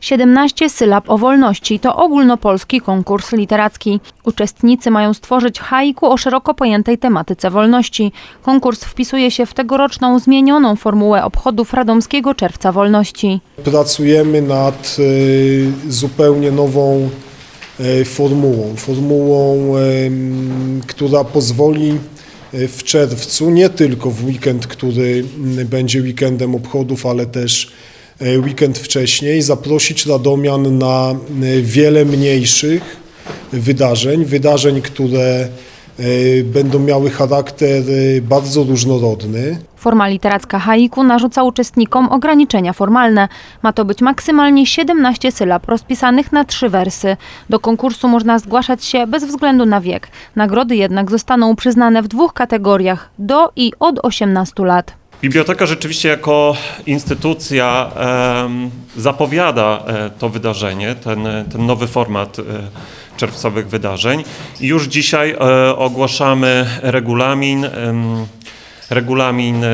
17 sylab o wolności to ogólnopolski konkurs literacki. Uczestnicy mają stworzyć haiku o szeroko pojętej tematyce wolności. Konkurs wpisuje się w tegoroczną zmienioną formułę obchodów Radomskiego Czerwca Wolności. Pracujemy nad e, zupełnie nową e, formułą. Formułą, która pozwoli e, w czerwcu, nie tylko w weekend, który będzie weekendem obchodów, ale też weekend wcześniej, zaprosić Radomian na e, wiele mniejszych wydarzeń, wydarzeń, które e, będą miały charakter e, bardzo różnorodny. Forma literacka haiku narzuca uczestnikom ograniczenia formalne. Ma to być maksymalnie 17 sylab rozpisanych na trzy wersy. Do konkursu można zgłaszać się bez względu na wiek. Nagrody jednak zostaną przyznane w dwóch kategoriach do i od 18 lat. Biblioteka rzeczywiście jako instytucja zapowiada e, to wydarzenie, ten, ten nowy format e, czerwcowych wydarzeń. Już dzisiaj e, ogłaszamy regulamin, regulamin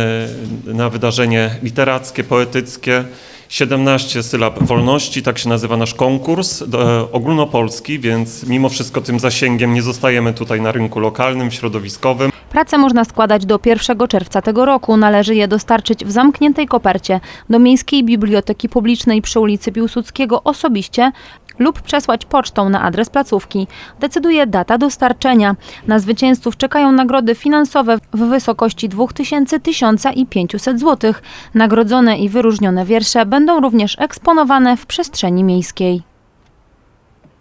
na wydarzenie literackie, poetyckie. 17 sylab wolności, tak się nazywa nasz konkurs e, ogólnopolski, więc mimo wszystko tym zasięgiem nie zostajemy tutaj na rynku lokalnym, środowiskowym. Prace można składać do 1 czerwca tego roku. Należy je dostarczyć w zamkniętej kopercie do Miejskiej Biblioteki Publicznej przy ulicy Piłsudskiego osobiście lub przesłać pocztą na adres placówki. Decyduje data dostarczenia. Na zwycięzców czekają nagrody finansowe w wysokości 2000, 1000 i 500 zł. Nagrodzone i wyróżnione wiersze będą również eksponowane w przestrzeni miejskiej.